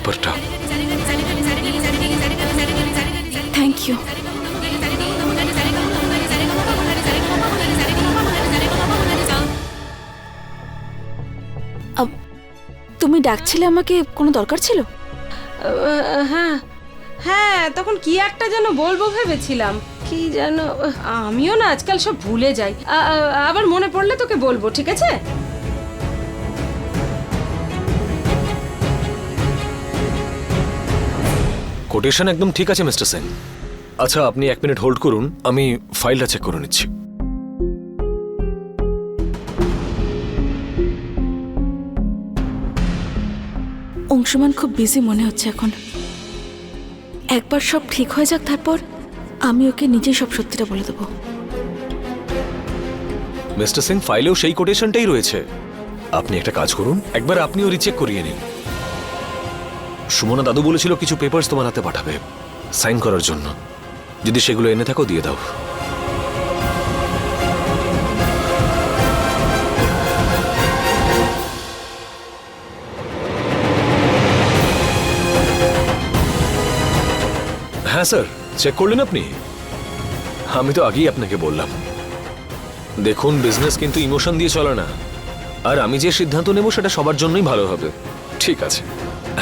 পেপারটা thank you তুমি ডাকছিলে আমাকে কোনো দরকার ছিল? হ্যাঁ হ্যাঁ তখন কি একটা যেন বলব ভেবেছিলাম। কি যেন আমিও না আজকাল সব ভুলে যাই। আবার মনে পড়লে তোকে বলব ঠিক আছে? কোটেশন একদম ঠিক আছে মিস্টার সেন। আচ্ছা আপনি এক মিনিট হোল্ড করুন আমি ফাইলটা চেক করে নিচ্ছি। অংশমান খুব বিজি মনে হচ্ছে এখন। একবার সব ঠিক হয়ে যাক তারপর আমি ওকে নিজেই সব সত্যিটা বলে দেবো। মিস্টার সিং ফাইলেও সেই কোটেশনটাই রয়েছে। আপনি একটা কাজ করুন একবার আপনিও রিচেক করিয়ে নিন। সুমনা দাদু বলেছিল কিছু পেপারস তোমার হাতে পাঠাবে। সাইন করার জন্য। যদি সেগুলো এনে থাকো, দিয়ে দাও। হ্যাঁ স্যার চেক করলেন আপনি? আমি তো আগেই আপনাকে বললাম। দেখুন বিজনেস কিন্তু ইমোশন দিয়ে চলে না। আর আমি যে সিদ্ধান্ত নেব, সেটা সবার জন্যই ভালো হবে। ঠিক আছে।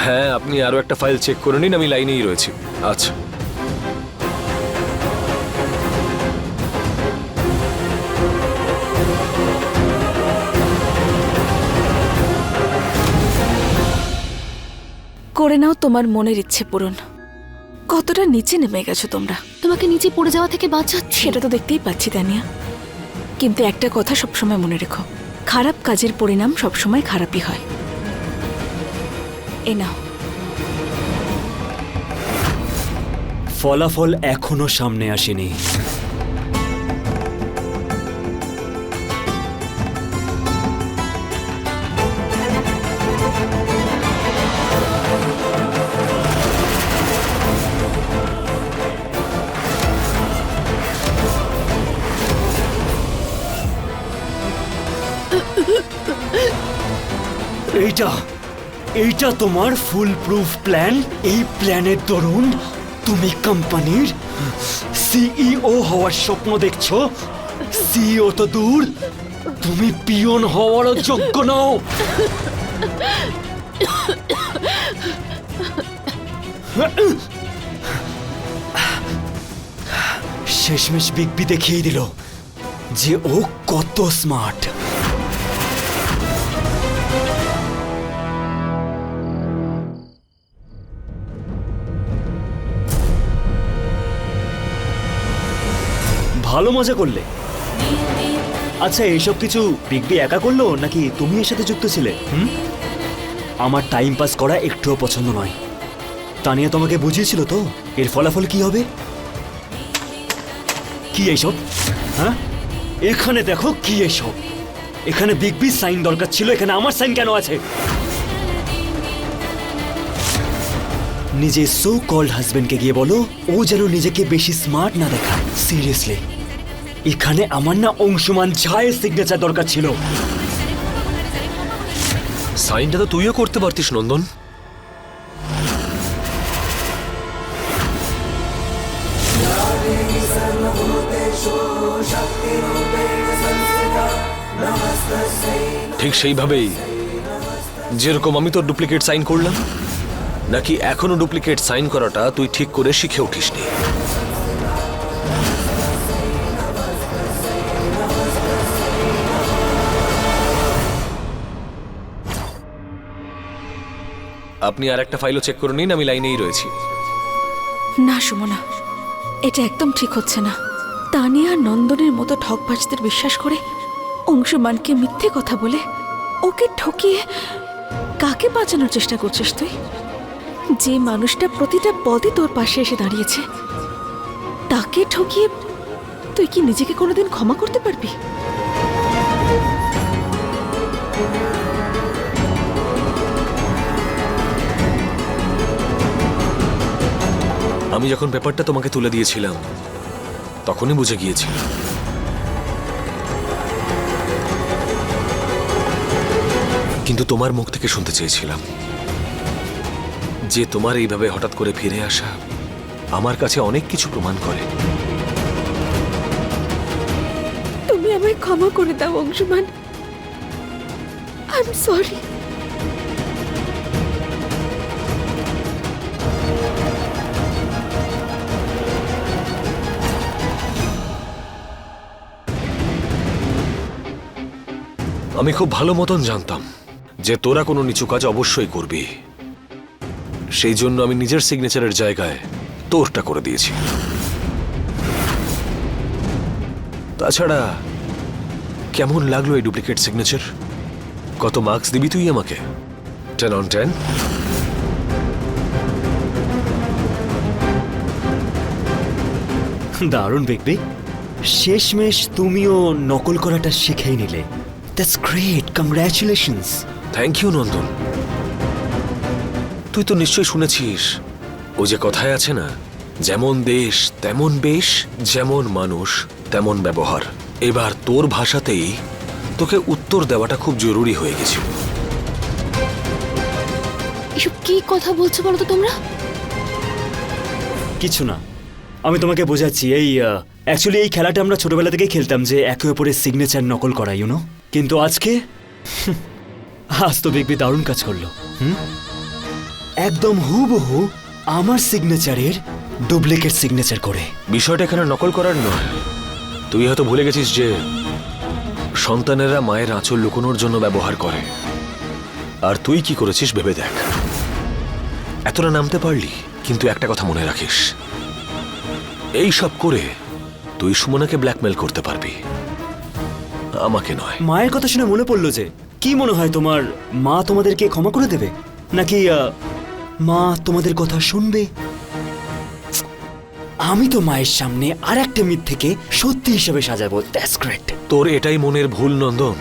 হ্যাঁ আপনি আরও একটা ফাইল চেক করে নিন আমি লাইনেই রয়েছি। আচ্ছা। করে নাও তোমার মনের ইচ্ছে পূরণ। কতটা নিচে নেমে গেছো তোমরা? তোমাকে নিচে পড়ে যাওয়া থেকে বাঁচাচ্ছি। সেটা তো দেখতেই পাচ্ছি তানিয়া। কিন্তু একটা কথা সবসময় মনে রেখো খারাপ কাজের পরিণাম সবসময় খারাপই হয়। এ নাও। ফলাফল এখনও সামনে আসেনি। এইটা এইটা তোমার ফুল প্রুফ প্ল্যান এই প্ল্যানের দরুন তুমি কোম্পানির সিইও হওয়ার স্বপ্ন দেখছ? সিইও তো দূর, তুমি পিয়ন হওয়ারও যোগ্য নও। শেষমেশ বিগবি দেখিয়ে দিল যে ও কত স্মার্ট ভালো মজা করলে? আচ্ছা এইসব কিছু বিগবি একা করল নাকি তুমি এর সাথে যুক্ত ছিলে? হুম? আমার টাইম পাস করা একটুও পছন্দ নয়। তানিয়া তোমাকে বুঝিয়েছিল তো, এর ফলাফল কি হবে? কি এইসব হ্যাঁ? এখানে দেখো কি এইসব এখানে বিগ বি সাইন দরকার ছিল, এখানে আমার সাইন কেন আছে? নিজের সো কল্ড হাজবেন্ডকে গিয়ে বলো, ও যেন নিজেকে বেশি স্মার্ট না দেখায়। সিরিয়াসলি এখানে আমার না অংশমান ঝায়ের সিগনেচার দরকার ছিল। সাইনটা তো তুইও করতে পারতিস, নন্দন। ঠিক সেইভাবেই। যেরকম আমি তোর ডুপ্লিকেট সাইন করলাম, নাকি এখনও ডুপ্লিকেট সাইন করাটা তুই ঠিক করে শিখে উঠিসনি? আপনি আর একটা ফাইলও চেক করে নিন, আমি লাইনেই রয়েছি। না, সুমনা, এটা একদম ঠিক হচ্ছে না। তানিয়া নন্দনের মতো ঠকবাজদের বিশ্বাস করে অংশমানকে মিথ্যে কথা বলে ওকে ঠকিয়ে কাকে বাঁচানোর চেষ্টা করছিস তুই? যে মানুষটা প্রতিটা পদে তোর পাশে এসে দাঁড়িয়েছে, তাকে ঠকিয়ে তুই কি নিজেকে কোনোদিন ক্ষমা করতে পারবি? আমি যখন পেপারটা তোমাকে তুলে দিয়েছিলাম, তখনই বুঝে গিয়েছিলাম কিন্তু তোমার মুখ থেকে শুনতে চেয়েছিলাম যে তোমার এইভাবে হঠাৎ করে ফিরে আসা আমার কাছে অনেক কিছু প্রমাণ করে। তুমি আমায় ক্ষমা করে দাও, অংশুমান। আই এম সরি আমি খুব ভালো মতন জানতাম যে তোরা কোনো নিচু কাজ অবশ্যই করবি। সেই জন্য আমি নিজের সিগনেচারের জায়গায় তোরটা করে দিয়েছি। তাছাড়া কেমন লাগল এই ডুপ্লিকেট সিগনেচার কত মার্কস দিবি তুই আমাকে? টেন অন টেন দারুণ বেগবে শেষমেশ তুমিও নকল করাটা শিখেই নিলে। That's great congratulations thank you Nandan তুই তো নিশ্চয়ই শুনেছিস। ও যে কথায় আছে না যেমন দেশ তেমন বেশ যেমন মানুষ তেমন ব্যবহার। এবার তোর ভাষাতেই তোকে উত্তর দেওয়াটা খুব জরুরি হয়ে গেছিল এসব কি কথা বলছো বলো তো তোমরা? কিছু না। আমি তোমাকে বোঝাচ্ছি এই অ্যাকচুয়ালি এই খেলাটা আমরা ছোটবেলা থেকেই খেলতাম যে একে অপরের সিগনেচার নকল করা ইউনো কিন্তু আজকে? আজ তো দেখবি দারুণ কাজ করল। হুম? একদম হুবহু আমার সিগনেচারের ডুপ্লিকেট সিগনেচার করে। বিষয়টা এখানে নকল করার নয়। তুই হয়তো ভুলে গেছিস যে সন্তানেরা মায়ের আঁচল লুকোনোর জন্য ব্যবহার করে। আর তুই কি করেছিস ভেবে দেখ। এতটা নামতে পারলি, কিন্তু একটা কথা মনে রাখিস। এই সব করে তুই সুমনাকে ব্ল্যাকমেল করতে পারবি। আমাকে নয়। মায়ের কথা শুনে মনে পড়ল যে কি মনে হয় তোমার মা তোমাদেরকে ক্ষমা করে দেবে? নাকি আহ, মা তোমাদের কথা শুনবে? আমি তো মায়ের সামনে আর একটা মিথ্যেকে সত্যি হিসেবে সাজাবো। দ্যাটস গ্রেট তোর এটাই মনের ভুল নন্দন।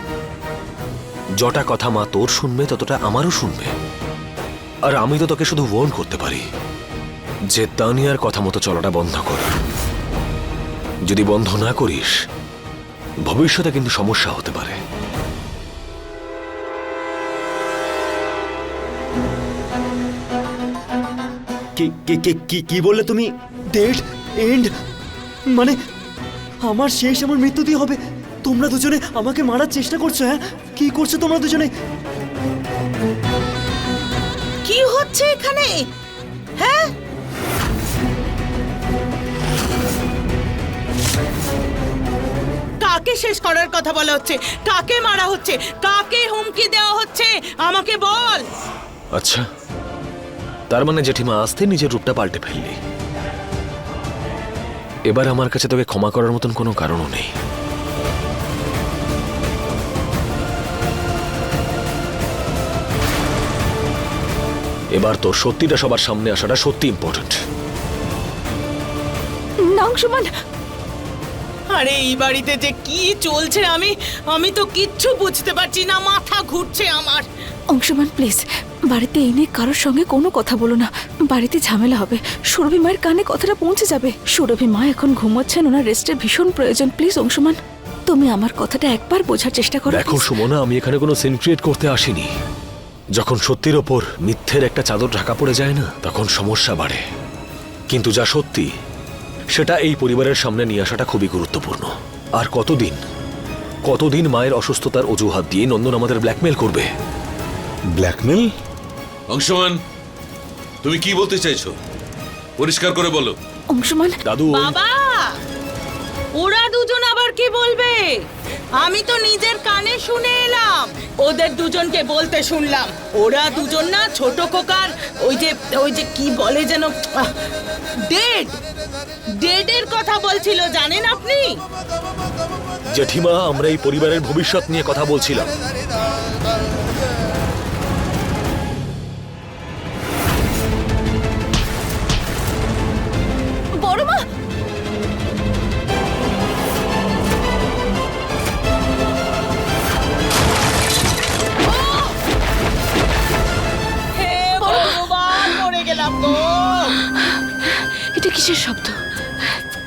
যটা কথা মা তোর শুনবে ততটা আমারও শুনবে। আর আমি তো তোকে শুধু ওয়ার্ন করতে পারি যে তানিয়ার কথা মতো চলাটা বন্ধ কর। যদি বন্ধ না করিস ভবিষ্যতে কিন্তু সমস্যা হতে পারে। কি কি- কি- কি কি বললে তুমি? ডেট এন্ড মানে আমার শেষ আমার মৃত্যু দিয়ে হবে। তোমরা দুজনে আমাকে মারার চেষ্টা করছ হ্যাঁ? কি করছ তোমরা দুজনে? কি হচ্ছে এখানে? হ্যাঁ? কাকে শেষ করার কথা বলা হচ্ছে? কাকে মারা হচ্ছে? কাকে হুমকি দেওয়া হচ্ছে? আমাকে বল। আচ্ছা। তার মানে জেঠিমা আসতে নিজের রূপটা পাল্টে ফেললি। এবার আমার কাছে তোকে ক্ষমা করার মতন কোনো কারণও নেই। এবার তোর সত্যিটা সবার সামনে আসাটা সত্যি ইম্পর্ট্যান্ট না অংশুমান আরে এই বাড়িতে যে কি চলছে আমি আমি তো কিচ্ছু বুঝতে পারছি না মাথা ঘুরছে আমার। অংশমান প্লিজ বাড়িতে এনে কারোর সঙ্গে কোনো কথা বলো না। বাড়িতে ঝামেলা হবে। সুরভি মায়ের কানে কথাটা পৌঁছে যাবে। সুরভি মা এখন ঘুমোচ্ছেন ওনার রেস্টের ভীষণ প্রয়োজন। প্লিজ অংশমান তুমি আমার কথাটা একবার বোঝার চেষ্টা করো দেখো। সুমনা আমি এখানে কোনো সিন ক্রিয়েট করতে আসিনি। যখন সত্যির ওপর মিথ্যের একটা চাদর ঢাকা পড়ে যায় না তখন সমস্যা বাড়ে। কিন্তু যা সত্যি সেটা এই পরিবারের সামনে নিয়ে আসাটা খুবই গুরুত্বপূর্ণ। আর কতদিন? কতদিন মায়ের অসুস্থতার অজুহাত দিয়ে নন্দন আমাদের ব্ল্যাকমেল করবে? ব্ল্যাকমেল? অংশমান তুমি কি বলতে চাইছো? পরিষ্কার করে বলো। অংশুমান দাদু বাবা! ওরা দুজন আবার কি বলবে? আমি তো নিজের কানে শুনে এলাম। ওদের দুজনকে বলতে শুনলাম। ওরা দুজন না ছোট কোকার ওই যে ওই যে কি বলে যেন ডেড ডেডের কথা বলছিল জানেন আপনি? জেঠিমা আমরা এই পরিবারের ভবিষ্যৎ নিয়ে কথা বলছিলাম। কিসের শব্দ?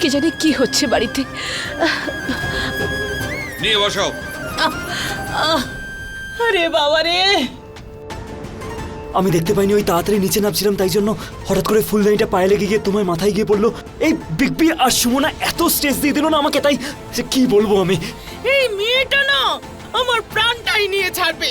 কে জানে কি হচ্ছে বাড়িতে? নিয়ে বসাও আরে বাবা রে। আমি দেখতে পাইনি ওই তাড়াতাড়ি নিচে নামছিলাম তাই জন্য হঠাৎ করে ফুলদানিটা পায়ে লেগে গিয়ে তোমার মাথায় গিয়ে পড়ল। এই বিগ বি আর সুমনা এত স্ট্রেস দিয়ে দিল না আমাকে তাই যে কি বলব আমি? এই মেয়েটা না আমার প্রাণটাই নিয়ে ছাড়বে।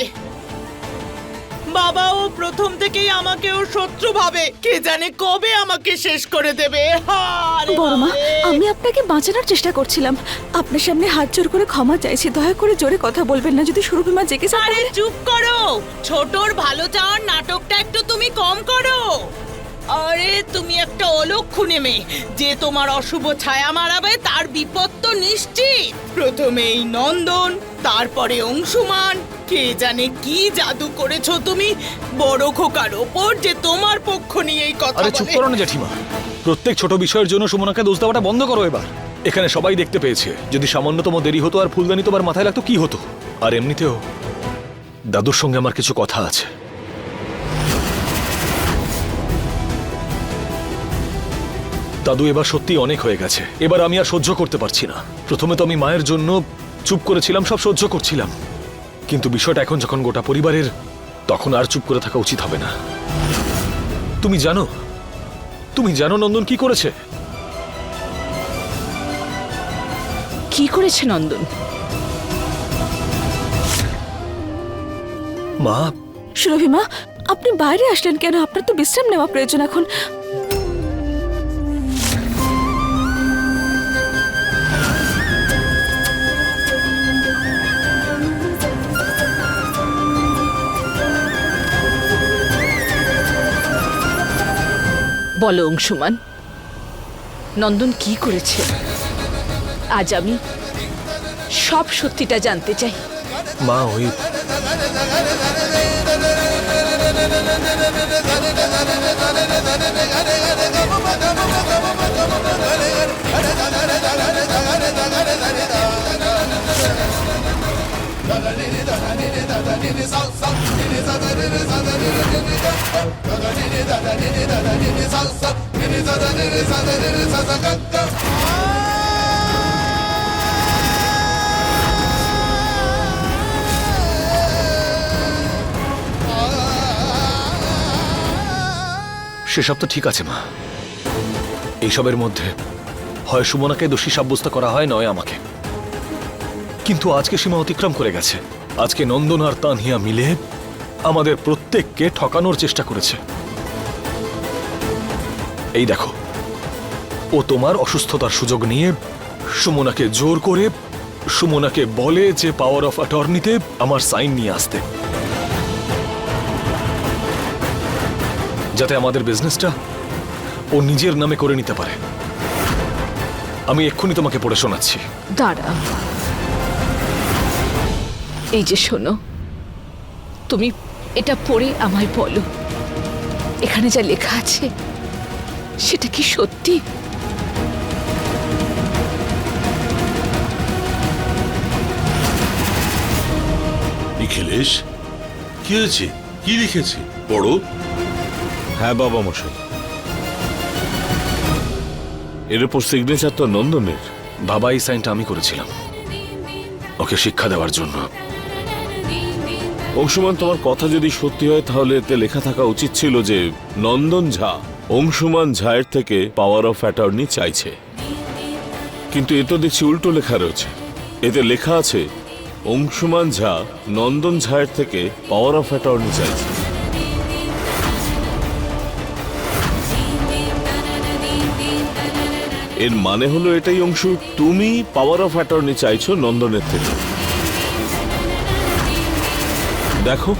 বাবা ও প্রথম থেকেই আমাকে ও শত্রু ভাবে। কে জানে কবে আমাকে শেষ করে দেবে? আরে বড় মা বাবারে। আমি আপনাকে বাঁচানোর চেষ্টা করছিলাম। আপনার সামনে হাত জোর করে ক্ষমা চাইছি। দয়া করে জোরে কথা বলবেন না। যদি সুরভিমা জেগে যায় আরে তাহলে- চুপ করো! ছোটর ভালো চাওয়ার নাটকটা একটু তুমি কম করো। আরে তুমি একটা অলক্ষণে মেয়ে। যে তোমার অশুভ ছায়া মারাবে তার বিপদ তো নিশ্চিত। প্রথমে এই নন্দন তারপরে অংশুমান। কে জানে কি জাদু করেছ তুমি? বড় খোকার ওপর যে তোমার পক্ষ নিয়ে এই কথা আরে চুপ বলে। করো না জেঠিমা। প্রত্যেক ছোট বিষয়ের জন্য সুমনাকে দোষ দেওয়াটা বন্ধ করো এবার। এখানে সবাই দেখতে পেয়েছে। যদি সামান্যতম দেরি হতো আর ফুলদানি তোমার মাথায় লাগতো কি হতো? আর এমনিতেও দাদুর সঙ্গে আমার কিছু কথা আছে। দাদু এবার সত্যি অনেক হয়ে গেছে। এবার আমি আর সহ্য করতে পারছি না। প্রথমে তো আমি মায়ের জন্য চুপ করেছিলাম সব সহ্য করছিলাম। কিন্তু বিষয়টা এখন যখন গোটা পরিবারের তখন আর চুপ করে থাকা উচিত হবে না। তুমি জানো? তুমি জানো নন্দন কি করেছে? কি করেছে নন্দন? মা। সুরভিমা আপনি বাইরে আসলেন কেন? আপনার তো বিশ্রাম নেওয়া প্রয়োজন এখন। বলো অংশুমান। নন্দন কি করেছে? আজ আমি সব সত্যিটা জানতে চাই। মা ওই সেসব তো ঠিক আছে, মা। এইসবের মধ্যে হয় সুমনাকে দোষী সাব্যস্ত করা হয়, নয় আমাকে। কিন্তু আজকে সীমা অতিক্রম করে গেছে। আজকে নন্দন আর তানহিয়া মিলে আমাদের প্রত্যেককে ঠকানোর চেষ্টা করেছে। এই দেখো, ও তোমার অসুস্থতার সুযোগ নিয়ে সুমনাকে জোর করে, সুমনাকে বলে যে পাওয়ার অফ অ্যাটর্নিতে আমার সাইন নিয়ে আসতে। যাতে আমাদের বিজনেসটা ও নিজের নামে করে নিতে পারে। আমি এক্ষুনি তোমাকে পড়ে শোনাচ্ছি। দাঁড়া। এই যে শোনো, তুমি এটা পড়ে আমায় বলো। এখানে যা লেখা আছে সেটা কি সত্যি? নিখিলেশ কি হয়েছে? কি লিখেছে? পড়ো। হ্যাঁ বাবা মশাই। এর উপর সিগনেচার তো নন্দনের। বাবা এই সাইনটা আমি করেছিলাম। ওকে শিক্ষা দেওয়ার জন্য। অংশুমান, তোমার কথা যদি সত্যি হয়, তাহলে এতে লেখা থাকা উচিত ছিল যে নন্দন ঝা অংশুমান ঝায়ের থেকে পাওয়ার অফ অ্যাটর্নি চাইছে। কিন্তু এ তো দেখছি উল্টো লেখা রয়েছে। এতে লেখা আছে, অংশুমান ঝা নন্দন ঝায়ের থেকে পাওয়ার অফ অ্যাটর্নি চাইছে। এর মানে হলো এটাই অংশু, তুমি পাওয়ার অফ অ্যাটর্নি চাইছো নন্দনের থেকে। দেখো।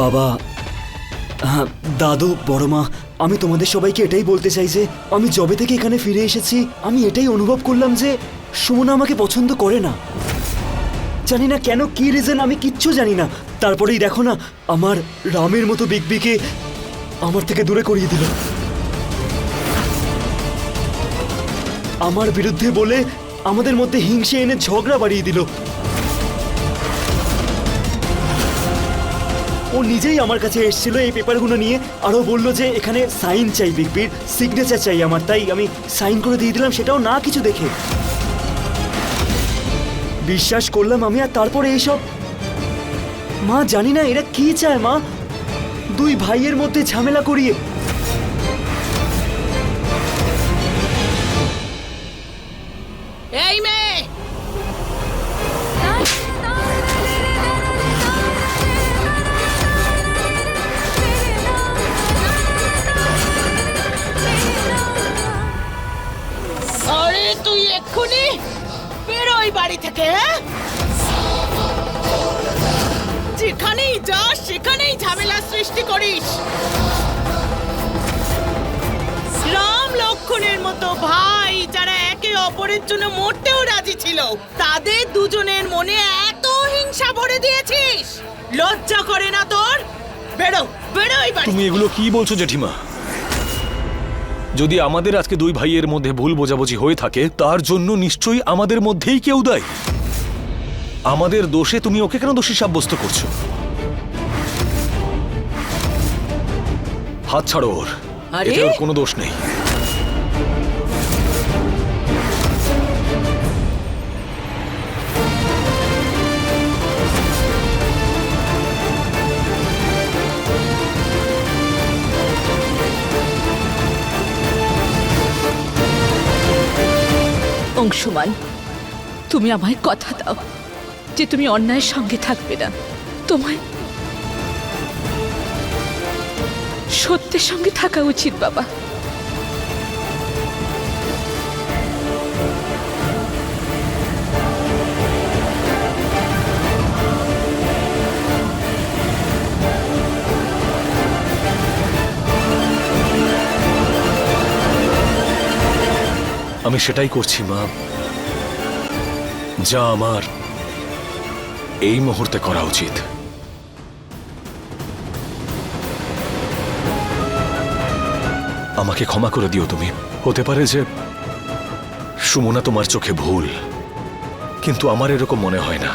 বাবা হ্যাঁ দাদু বড় মা আমি তোমাদের সবাইকে এটাই বলতে চাই যে, আমি জবে থেকে এখানে ফিরে এসেছি, আমি এটাই অনুভব করলাম যে, সুমনা আমাকে পছন্দ করে না। জানি না কেন, কি রিজন আমি কিচ্ছু জানি না। তারপরেই দেখো না, আমার রামের মতো বিগবিকে আমার থেকে দূরে করিয়ে দিল। আমার বিরুদ্ধে বলে আমাদের মধ্যে হিংসে এনে ঝগড়া বাড়িয়ে দিল। ও নিজেই আমার কাছে এসেছিল এই পেপারগুলো নিয়ে। আরও বলল যে এখানে সাইন চাই বিগবির সিগনেচার চাই আমার, তাই আমি সাইন করে দিয়ে দিলাম, সেটাও না কিছু দেখে। বিশ্বাস করলাম আমি, আর তারপরে এইসব মা, জানি না, এরা কি চায় মা? দুই ভাইয়ের মধ্যে ঝামেলা করিয়ে এই মেয়ে তুই এক্ষুনি বেরোই বাড়ি থেকে হ্যাঁ? যেখানেই যাস সেখানেই ঝামেলা সৃষ্টি করিস। রাম লক্ষণের মতো ভাই যারা একে অপরের জন্য মরতেও রাজি ছিল, তাদের দুজনের মনে এত হিংসা ভরে দিয়েছিস। লজ্জা করে না তোর? বেরো বেরো এই বাড়ি তুমি এগুলো কি বলছো, জেঠিমা? যদি আমাদের আজকে দুই ভাইয়ের মধ্যে ভুল বোঝাবুঝি হয়ে থাকে, তার জন্য নিশ্চয়ই আমাদের মধ্যেই কেউ দায়ী। আমাদের দোষে তুমি ওকে কেন দোষী সাব্যস্ত করছ? হাত ছাড়ো ওর। আরে? এতে ওর কোনো দোষ নেই। অংশুমান তুমি আমায় কথা দাও যে তুমি অন্যায়ের সঙ্গে থাকবে না। তোমায় সত্যের সঙ্গে থাকা উচিত, বাবা। আমি সেটাই করছি, মা। যা আমার এই মুহূর্তে করা উচিত। আমাকে ক্ষমা করে দিও তুমি। হতে পারে যে সুমনা তোমার চোখে ভুল, কিন্তু আমার এরকম মনে হয় না।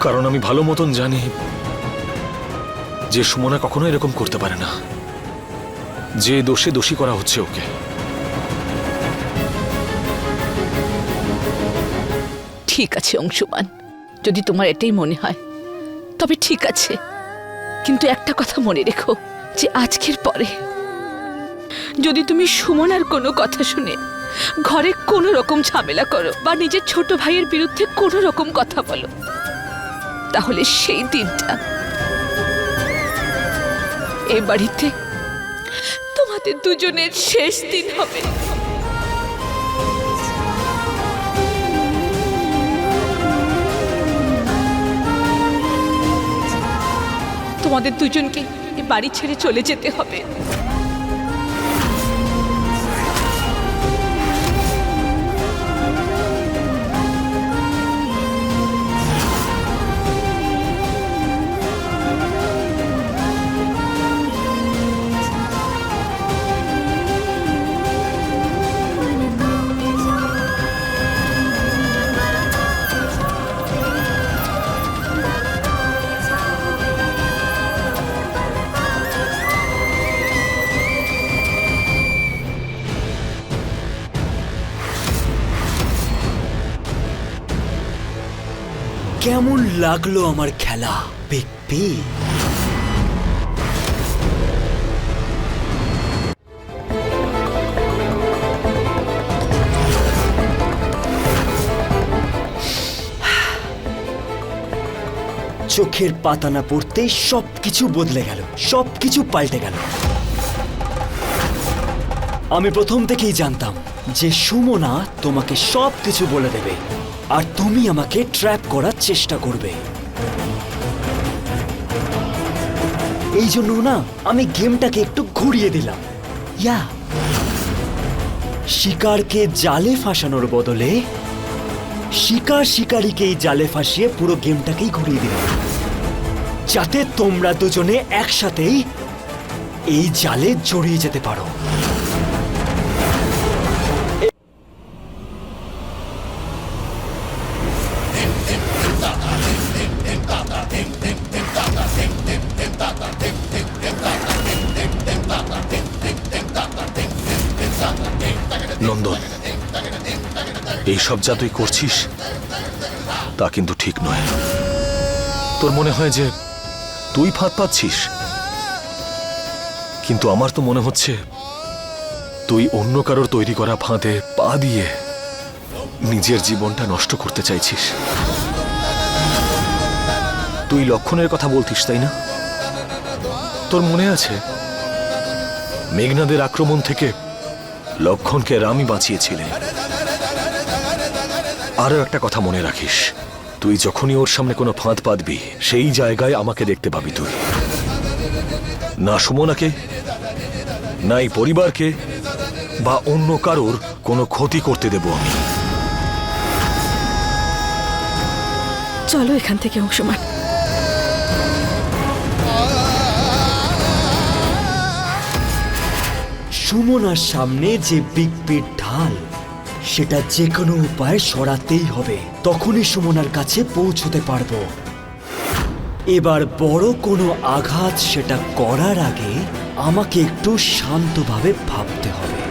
কারণ আমি ভালো মতন জানি যে সুমনা কখনো এরকম করতে পারে না। যে দোষে দোষী করা হচ্ছে ওকে। ঠিক আছে, অংশুমান। যদি তোমার এটাই মনে হয়, তবে ঠিক আছে। কিন্তু একটা কথা মনে রেখো, যে আজকের পরে যদি তুমি সুমনার কোনো কথা শুনে ঘরে কোনো রকম ঝামেলা করো বা নিজের ছোট ভাইয়ের বিরুদ্ধে কোনো রকম কথা বলো, তাহলে সেই দিনটা এ বাড়িতে তোমাদের দুজনের শেষ দিন হবে। তোমাদের দুজনকে এ বাড়ি ছেড়ে চলে যেতে হবে। কেমন লাগল আমার খেলা? পেপে চোখের পাতা না পড়তেই সব কিছু বদলে গেল সব কিছু পাল্টে গেল। আমি প্রথম থেকেই জানতাম যে সুমনা তোমাকে সব কিছু বলে দেবে। আর তুমি আমাকে ট্র্যাপ করার চেষ্টা করবে। এই জন্য না, আমি গেমটাকে একটু ঘুরিয়ে দিলাম। ইয়া। শিকারকে জালে ফাঁসানোর বদলে শিকার শিকারীকেই জালে ফাঁসিয়ে পুরো গেমটাকেই ঘুরিয়ে দিলাম। যাতে তোমরা দুজনে একসাথেই এই জালে জড়িয়ে যেতে পারো। এইসব যা তুই করছিস, তা কিন্তু ঠিক নয়। তোর মনে হয় যে তুই ফাঁদ পাচ্ছিস? কিন্তু আমার তো মনে হচ্ছে তুই অন্য কারোর তৈরি করা ফাঁদে পা দিয়ে নিজের জীবনটা নষ্ট করতে চাইছিস। তুই লক্ষণের কথা বলতিস, তাই না? তোর মনে আছে মেঘনাদের আক্রমণ থেকে লক্ষণকে রামই বাঁচিয়েছিলেন। আরও একটা কথা মনে রাখিস। তুই যখনই ওর সামনে কোনো ফাঁদ পাতবি সেই জায়গায় আমাকে দেখতে পাবি তুই। না সুমনাকে না এই পরিবারকে বা অন্য কারোর কোনো ক্ষতি করতে দেব আমি। চলো এখান থেকে অংশমান। সুমনার সামনে যে বিগ পিট ঢাল সেটা যে কোনো উপায়ে সরাতেই হবে। তখনই সুমনার কাছে পৌঁছতে পারব। এবার বড় কোনো আঘাত সেটা করার আগে আমাকে একটু শান্তভাবে ভাবতে হবে।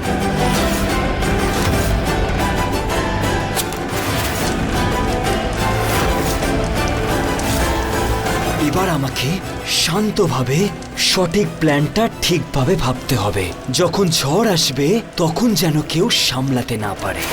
এবার আমাকে শান্তভাবে সঠিক প্ল্যানটা ঠিকভাবে ভাবতে হবে। যখন ঝড় আসবে, তখন যেন কেউ সামলাতে না পারে।